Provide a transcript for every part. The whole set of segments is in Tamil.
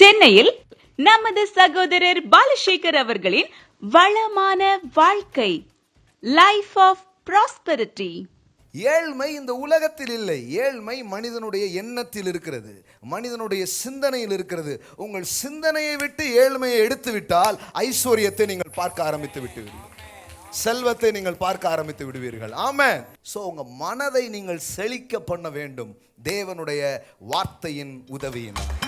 சென்னையில் நமது சகோதரர் பாலசேகர் அவர்களின் வளமான வாழ்க்கை லைஃப் ஆஃப் ப்ராஸ்பரிட்டி ஏழ்மை இந்த உலகத்தில் இல்லை. ஏழ்மை மனிதனுடைய எண்ணத்தில் இருக்கிறது. மனிதனுடைய சிந்தனையில் இருக்கிறது. உங்கள் சிந்தனையை விட்டு ஏழ்மையை எடுத்து விட்டால் ஐஸ்வர்யத்தை நீங்கள் பார்க்க ஆரம்பித்து விட்டுவீர்கள் செல்வத்தை நீங்கள் பார்க்க ஆரம்பித்து விடுவீர்கள். ஆம சோ உங்க மனதை நீங்கள் செழிக்க பண்ண வேண்டும். தேவனுடைய வார்த்தையின் உதவியினால்.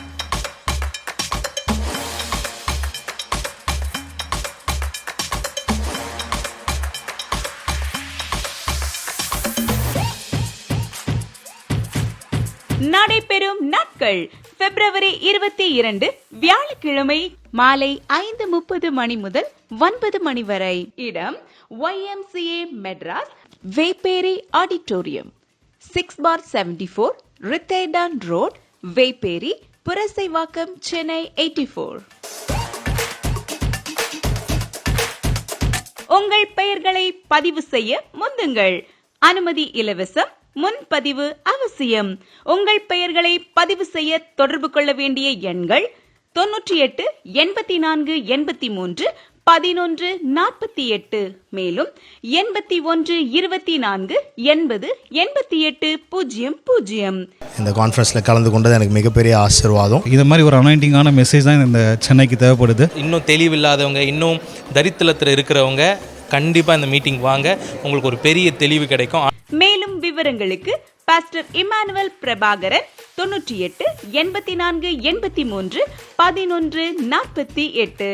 நடைபெறும் நாட்கள். பிப்ரவரி இருபத்தி இரண்டு வியாழக்கிழமை மாலை ஐந்து முப்பது மணி முதல் ஒன்பது மணி வரை. இடம் Y M C A Madras Vepery auditorium. Six four seventy four Ritherdon road Vepery Purasaiwakkam Chennai eighty four உங்கள் பெயர்களை பதிவு செய்ய முந்துங்கள். அனுமதி இலவசம் முன்பதிவு அவசியம். உங்கள் பெயர்களை பதிவு செய்ய தொடர்பு கொள்ள வேண்டிய எண்கள் தொன்னூற்றி எட்டு எண்பத்தி நான்கு எண்பத்தி மூன்று பதினொன்று நாற்பத்தி எட்டு மேலும் எண்பத்தி ஒன்று இருபத்தி நான்கு எண்பது எண்பத்தி எட்டு பூஜ்ஜியம் பூஜ்ஜியம். இந்த கான்ஃபரன்ஸில் கலந்து கொண்டது எனக்கு மிகப்பெரிய ஆசீர்வாதம். இது மாதிரி ஒரு அனாயிண்டிங்கான மெசேஜ் தான் இந்த சென்னைக்கு தேவைப்படுது. இன்னும் தெளிவில்லாதவங்க இன்னும் தரித்திரத்தில் இருக்கிறவங்க கண்டிப்பாக இந்த மீட்டிங் வாங்க. உங்களுக்கு ஒரு பெரிய தெளிவு கிடைக்கும். மேலும் விவரங்களுக்கு பாஸ்டர் இமானுவல் பிரபாகரன் தொன்னூற்றி எட்டு எண்பத்தி நான்கு எண்பத்தி மூன்று பதினொன்று நாற்பத்தி எட்டு.